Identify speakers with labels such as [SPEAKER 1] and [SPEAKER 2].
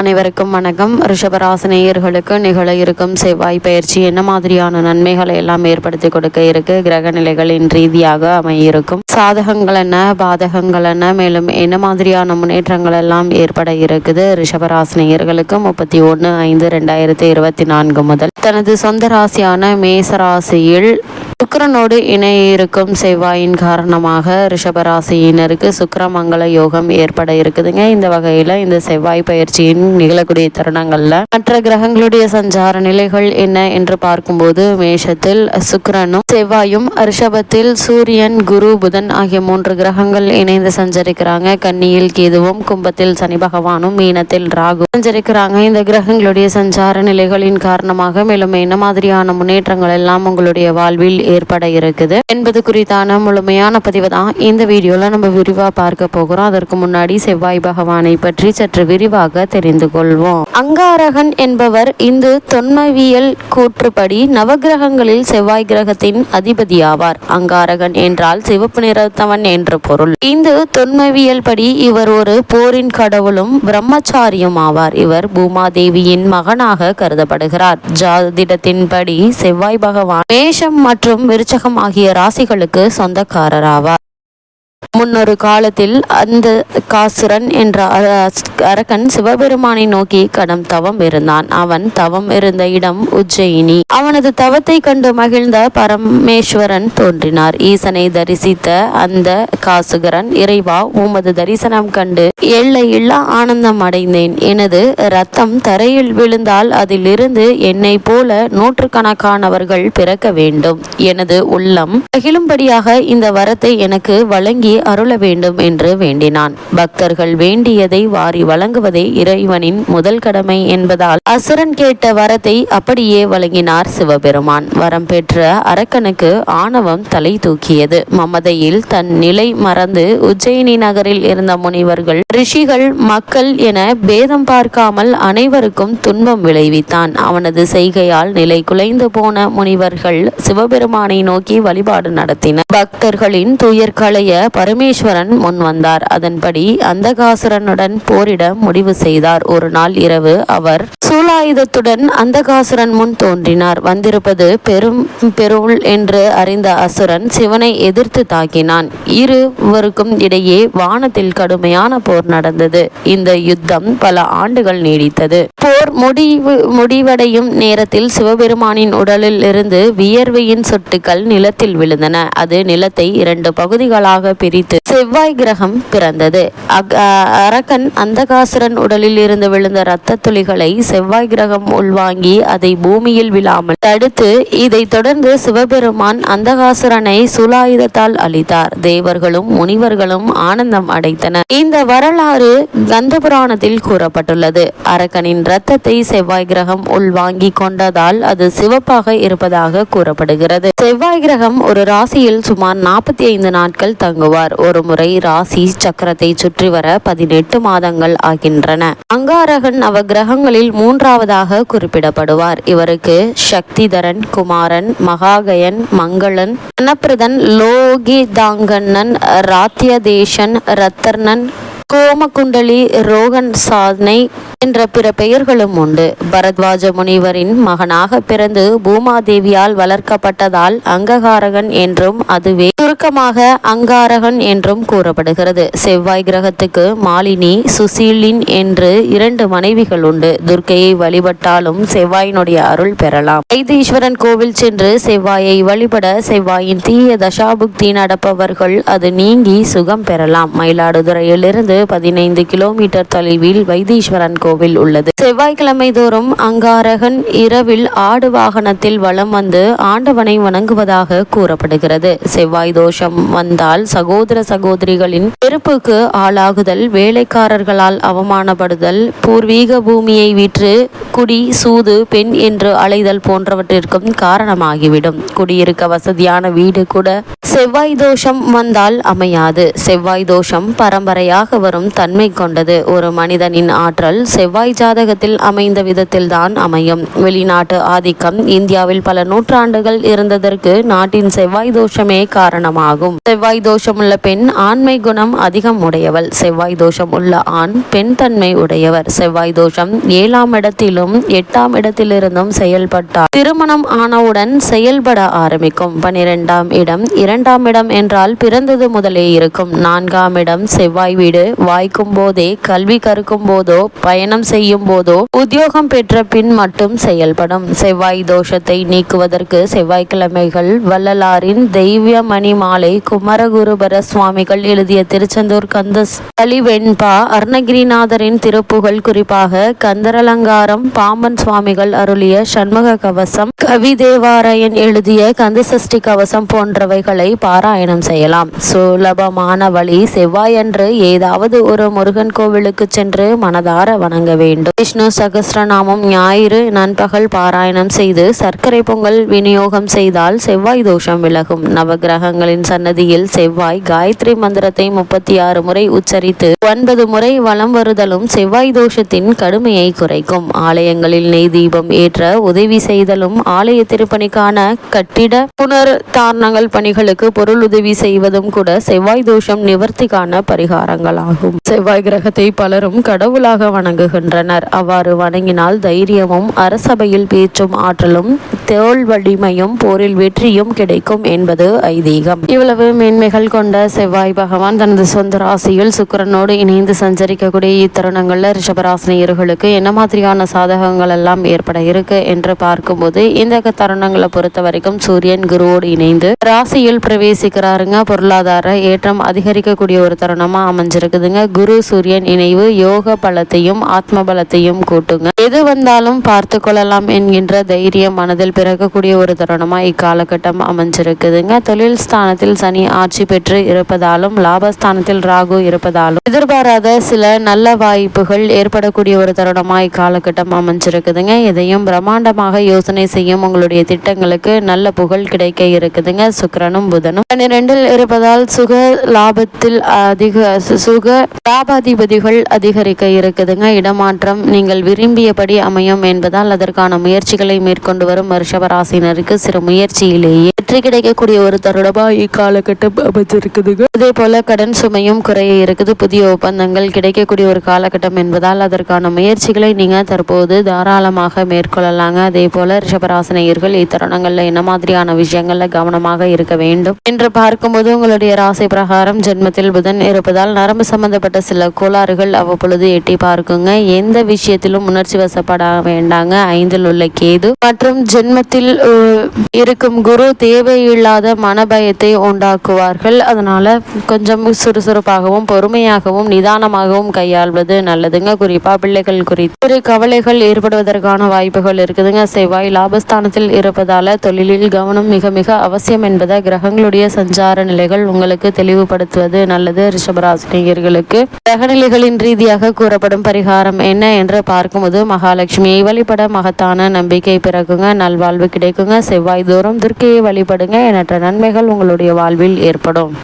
[SPEAKER 1] அனைவருக்கும் வணக்கம். ரிஷபராசினியர்களுக்கு நிகழ இருக்கும் செவ்வாய் பயிற்சி என்ன மாதிரியான நன்மைகளை எல்லாம் ஏற்படுத்தி கொடுக்க இருக்கு? கிரக நிலைகளின் ரீதியாக அமையிருக்கும். சாதகங்கள் என்ன? பாதகங்கள் என்ன? மேலும் என்ன மாதிரியான முன்னேற்றங்கள் எல்லாம் ஏற்பட இருக்குது? ரிஷபராசினியர்களுக்கு முப்பத்தி ஒன்று ஐந்து ரெண்டாயிரத்தி இருபத்தி நான்கு முதல். தனது சொந்த ராசியான மேசராசியில் சுக்கரனோடு இணைய இருக்கும் செவ்வாயின் காரணமாக ரிஷபராசியினருக்கு சுக்கரமங்கல யோகம் ஏற்பட இருக்குதுங்க. இந்த வகையில் இந்த செவ்வாய் பயிற்சியின் நிகழக்கூடிய தருணங்கள்ல. மற்ற கிரகங்களுடைய சஞ்சார நிலைகள் என்ன என்று பார்க்கும்போது மேஷத்தில் சுக்கிரனும் செவ்வாயும் ரிஷபத்தில் சூரியன் குரு புதன் ஆகிய மூன்று கிரகங்கள் இணைந்து சஞ்சரிக்கிறாங்க. கன்னியில் கேதுவும் கும்பத்தில் சனி பகவானும் மீனத்தில் ராகு சஞ்சரிக்கிறாங்க. இந்த கிரகங்களுடைய சஞ்சார நிலைகளின் காரணமாக மேலும் என்ன மாதிரியான முன்னேற்றங்கள் எல்லாம் உங்களுடைய வாழ்வில் ஏற்பட இருக்குது என்பது குறித்தான முழுமையான பதிவு தான் இந்த வீடியோல நம்ம விரிவா பார்க்க போகிறோம். அதற்கு முன்னாடி செவ்வாய் பகவானை பற்றி சற்று விரிவாக தெரிந்து கொள்வோம். அங்காரகன் என்பவர் இந்து தொன்மவியல் கூற்றுப்படி நவகிரகங்களில் செவ்வாய் கிரகத்தின் அதிபதியாவார். அங்காரகன் என்றால் சிவப்பு நிறத்தவன் என்று பொருள். இந்து தொன்மவியல் படி இவர் ஒரு போரின் கடவுளும் பிரம்மச்சாரியும் ஆவார். இவர் பூமாதேவியின் மகனாக கருதப்படுகிறார். ஜாதிடத்தின்படி செவ்வாய் பகவான் மேஷம் மற்றும் விருச்சகம் ஆகிய ராசிகளுக்கு சொந்தக்காரராவார். முன்னொரு காலத்தில் அந்த காசுரன் என்ற அர- அரக்கன் சிவபெருமானை நோக்கி கடம் தவம் இருந்தான். அவன் தவம் இருந்த இடம் உஜ்ஜயினி. அவனது தவத்தை கண்டு மகிழ்ந்த பரமேஸ்வரன் தோன்றினார். ஈசனை தரிசித்த அந்த காசுகரன் இறைவா உமது தரிசனம் கண்டு எல்லையில்லா ஆனந்தம் அடைந்தேன். எனது ரத்தம் தரையில் விழுந்தால் அதிலிருந்து என்னை போல நூற்றுக்கணக்கானவர்கள் பிறக்க வேண்டும். எனது உள்ளம் மகிழும்படியாக இந்த வரத்தை எனக்கு வழங்கி அருள வேண்டும் என்று வேண்டினான். பக்தர்கள் வேண்டியதை வாரி வழங்குவதே இறைவனின் முதல் கடமை என்பதால் அசுரன் கேட்ட வரத்தை அப்படியே வழங்கினார் சிவபெருமான். வரம் பெற்ற அரக்கனுக்கு ஆணவம் தலை தூக்கியது. மமதையில் தன் நிலை மறந்து உஜ்ஜயினி நகரில் இருந்த முனிவர்கள் ரிஷிகள் மக்கள் என பேதம் பார்க்காமல் அனைவருக்கும் துன்பம் விளைவித்தான். அவனது செய்கையால் நிலை குலைந்து போன முனிவர்கள் சிவபெருமானை நோக்கி வழிபாடு நடத்தினர். பக்தர்களின் துயர் களைய பரமேஸ்வரன் முன் வந்தார். அதன்படி அந்தகாசுரனுடன் போரிட முடிவு செய்தார். ஒரு நாள் இரவு அவர் சூலாயுதத்துடன் அந்தகாசுரன் முன் தோன்றினார். வந்திருப்பது பெரும் பெருள் என்று அறிந்த அசுரன் சிவனை எதிர்த்து தாக்கினான். இருவருக்கும் இடையே வானத்தில் கடுமையான போர் நடந்தது. இந்த யுத்தம் பல ஆண்டுகள் நீடித்தது. போர் முடிவு முடிவடையும் நேரத்தில் சிவபெருமானின் உடலில் இருந்து வியர்வையின் சொட்டுக்கள் நிலத்தில் விழுந்தன. அது நிலத்தை இரண்டு பகுதிகளாக பிரி பிரித்து செவ்வாய் கிரகம் பிறந்தது. அக்- அரக்கன் அந்தகாசுரன் உடலில் இருந்து விழுந்த இரத்த துளிகளை செவ்வாய் கிரகம் உள்வாங்கி அதை பூமியில் விழாமல் தடுத்து இதைத் தொடர்ந்து சிவபெருமான் அந்தகாசுரனை சுலாயுதத்தால் அளித்தார் தேவர்களும் முனிவர்களும் ஆனந்தம் அடைத்தனர் இந்த வரலாறு கந்த புராணத்தில் கூறப்பட்டுள்ளது. அரக்கனின் இரத்தத்தை செவ்வாய் கிரகம் உள்வாங்கி கொண்டதால் அது சிவப்பாக இருப்பதாக கூறப்படுகிறது. செவ்வாய் கிரகம் ஒரு ராசியில் சுமார் நாற்பத்தி ஐந்து நாட்கள் தங்குவார். ஒரு முறை ராசி சக்கரத்தை சுற்றி வர பதினெட்டு மாதங்கள் ஆகின்றன. அங்காரகன் அவ கிரகங்களில் மூன்றாவதாக குறிப்பிடப்படுவார். இவருக்கு சக்திதரன் குமாரன் மகாகயன் மங்களன் அனப்பிரதன் லோகிதாங்கண்ணன் ராத்தியதேசன் ரத்தர்ணன் கோமகுண்டலி ரோகன் சாதனை என்ற பிற பெயர்களும் உண்டு. பரத்வாஜ முனிவரின் மகனாக பிறந்து பூமாதேவியால் வளர்க்கப்பட்டதால் அங்ககாரகன் என்றும் அதுவே சுருக்கமாக அங்காரகன் என்றும் கூறப்படுகிறது. செவ்வாய் கிரகத்துக்கு மாலினி சுசீலின் என்று இரண்டு மனைவிகள் உண்டு. துர்க்கையை வழிபட்டாலும் செவ்வாயினுடைய அருள் பெறலாம். வைத்தீஸ்வரன் கோவில் சென்று செவ்வாயை வழிபட செவ்வாயின் தீய தசாபுக்தி நடப்பவர்கள் அது நீங்கி சுகம் பெறலாம். மயிலாடுதுறையிலிருந்து பதினைந்து கிலோமீட்டர் தொலைவில் வைத்தீஸ்வரன் கோவில் உள்ளது. செவ்வாய்க்கிழமை தோறும் அங்காரகன் இரவில் ஆடு வாகனத்தில் வலம் வந்து ஆண்டவனை வணங்குவதாக கூறப்படுகிறது. செவ்வாய் தோஷம் வந்தால் சகோதர சகோதரிகளின் வெறுப்புக்கு ஆளாகுதல் வேலைக்காரர்களால் அவமானப்படுதல் பூர்வீக பூமியை விற்று குடி சூது பெண் என்று அலைதல் போன்றவற்றிற்கும் காரணமாகிவிடும். குடியிருக்க வசதியான வீடு கூட செவ்வாய் தோஷம் வந்தால் அமையாது. செவ்வாய் தோஷம் பரம்பரையாக வரும் தன்மை கொண்டது. ஒரு மனிதனின் ஆற்றல் செவ்வாய் ஜாதகத்தில் அமைந்த விதத்தில்தான் அமையும். வெளிநாட்டு ஆதிக்கம் இந்தியாவில் பல நூற்றாண்டுகள் இருந்ததற்கு நாட்டின் செவ்வாய் தோஷமே காரணமாகும். செவ்வாய் தோஷம் உள்ள பெண் ஆண்மை குணம் அதிகம் உடையவள். செவ்வாய் தோஷம் உள்ள ஆண் பெண் தன்மை உடையவர். செவ்வாய் தோஷம் ஏழாம் இடத்திலும் எட்டாம் இடத்திலிருந்தும் செயல்பட்டார். திருமணம் ஆனவுடன் செயல்பட ஆரம்பிக்கும். பனிரெண்டாம் இடம் இரண்டு இரண்டாம் இடம் என்றால் பிறந்தது முதலே இருக்கும். நான்காம் இடம் செவ்வாய் வீடு. வாய்க்கும் போதே கல்வி கற்கும் போதோ பயணம் செய்யும் போதோ உத்தியோகம் பெற்ற பின் மட்டும் செயல்படும். செவ்வாய் தோஷத்தை நீக்குவதற்கு செவ்வாய்க்கிழமைகள் வள்ளலாரின் தெய்வமணி மாலை குமரகுருபர சுவாமிகள் எழுதிய திருச்செந்தூர் கந்த வெண்பா அருணகிரிநாதரின் திருப்புகழ் குறிப்பாக கந்தரலங்காரம் பாம்பன் சுவாமிகள் அருளிய சண்முக கவசம் கவி தேவாராயன் எழுதிய கந்தசஷ்டி கவசம் போன்றவைகளை பாராயணம் செய்யலாம். சுலபமான வழி செவ்வாயன்று ஏதாவது ஒரு முருகன் கோவிலுக்கு சென்று மனதார வணங்க வேண்டும். விஷ்ணு சகசிரநாமம் ஞாயிறு நண்பகல் பாராயணம் செய்து சர்க்கரை பொங்கல் விநியோகம் செய்தால் செவ்வாய் தோஷம் விலகும். நவகிரகங்களின் சன்னதியில் செவ்வாய் காயத்ரி மந்திரத்தை முப்பத்தி ஆறு முறை உச்சரித்து ஒன்பது முறை வலம் வருதலும் செவ்வாய் தோஷத்தின் கடுமையை குறைக்கும். ஆலயங்களில் நெய் தீபம் ஏற்ற உதவி செய்தலும் ஆலய திருப்பணிக்கான கட்டிட புனர் தாரணங்கள் பணிகளுக்கு பொருள் உதவி செய்வதும் கூட செவ்வாய் தோஷம் நிவர்த்திக்கான பரிகாரங்களாகும். செவ்வாய் கிரகத்தை பலரும் கடவுளாக வணங்குகின்றனர். அவ்வாறு வணங்கினால் தைரியமும் அரசபையில் பேச்சும் ஆற்றலும் தோல் வலிமையும் போரில் வெற்றியும் கிடைக்கும் என்பது ஐதீகம். இவ்வளவு மேன்மைகள் கொண்ட செவ்வாய் பகவான் தனது சொந்த ராசியில் சுக்கரனோடு இணைந்து சஞ்சரிக்கக்கூடிய இத்தருணங்களில் ரிஷபராசினியர்களுக்கு என்ன மாதிரியான சாதகங்கள் எல்லாம் ஏற்பட இருக்கு என்று பார்க்கும்போது இந்த தருணங்களை பொறுத்த வரைக்கும் சூரியன் குருவோடு இணைந்து ராசியில் பிரவேசிக்கிறாருங்க. பொருளாதார ஏற்றம் அதிகரிக்கக்கூடிய ஒரு தருணமாக அமைஞ்சிருக்குதுங்க. குரு சூரியன் இணைவு யோக பலத்தையும் ஆத்ம பலத்தையும் கூட்டுங்க. எது வந்தாலும் பார்த்து கொள்ளலாம் என்கின்ற தைரியம் மனதில் பிறக்கக்கூடிய ஒரு தருணமாக இக்காலகட்டம் அமைஞ்சிருக்குதுங்க. தொழில் ஸ்தானத்தில் சனி ஆட்சி பெற்று இருப்பதாலும் லாபஸ்தானத்தில் ராகு இருப்பதாலும் எதிர்பாராத சில நல்ல வாய்ப்புகள் ஏற்படக்கூடிய ஒரு தருணமாக இக்காலகட்டம் அமைஞ்சிருக்குதுங்க. இதையும் பிரம்மாண்டமாக யோசனை செய்யும் உங்களுடைய திட்டங்களுக்கு நல்ல புகழ் கிடைக்க இருக்குதுங்க. சுக்கரனும் புதனும். பன்னிரெண்டில் இருப்பதால் சுக லாபத்தில் அதிக சுக லாபாதிபதிகள் அதிகரிக்க இருக்குதுங்க. இடமாற்றம் நீங்கள் விரும்பியபடி அமையும் என்பதால் அதற்கான முயற்சிகளை மேற்கொண்டு வரும் ரிஷபராசினருக்கு சிறு முயற்சியிலேயே வெற்றி கிடைக்கக்கூடிய ஒரு தருணமா இக்காலகட்டம் அமைச்சிருக்குதுங்க அதே போல கடன் சுமையும் குறைய இருக்குது. புதிய ஒப்பந்தங்கள் கிடைக்கக்கூடிய ஒரு காலகட்டம் என்பதால் அதற்கான முயற்சிகளை நீங்க தற்போது தாராளமாக மேற்கொள்ளலாங்க. அதே போல ரிஷபராசினியர்கள் இத்தருணங்கள்ல என்ன மாதிரியான விஷயங்கள்ல கவனமாக இருக்க வேண்டும்? என்று பார்க்கும்போது உங்களுடைய ராசி பிரகாரம் ஜென்மத்தில் புதன் இருப்பதால் நரம்பு சம்பந்தப்பட்ட சில கோளாறுகள் அவ்வப்பொழுது எட்டி பார்க்குங்க. எந்த விஷயத்திலும் உணர்ச்சி வசப்பட வேண்டாங்க. ஐந்தில் உள்ள கேது மற்றும் ஜென்மத்தில் இருக்கும் குரு தேவையில்லாத மனபயத்தை உண்டாக்குவார்கள். அதனால கொஞ்சம் சுறுசுறுப்பாகவும் பொறுமையாகவும் நிதானமாகவும் கையாள்வது நல்லதுங்க. குறிப்பா பிள்ளைகள் குறித்து ஒரு கவலைகள் ஏற்படுவதற்கான வாய்ப்புகள் இருக்குதுங்க. செவ்வாய் லாபஸ்தானத்தில் இருப்பதால தொழிலில் கவனம் மிக மிக அவசியம் என்பதை கிரகங்கள் கிரகங்களுடைய சஞ்சார நிலைகள் உங்களுக்கு தெளிவுபடுத்துவது நல்லது ரிஷபராசினியர்களுக்கு. கிரகநிலைகளின் ரீதியாக கூறப்படும் பரிகாரம் என்ன என்று பார்க்கும்போது மகாலட்சுமியை வழிபட மகத்தான நம்பிக்கை பிறகுங்க நல்வாழ்வு கிடைக்குங்க. செவ்வாய் தோறும் துர்க்கையை வழிபடுங்க எண்ணற்ற நன்மைகள் உங்களுடைய வாழ்வில் ஏற்படும்.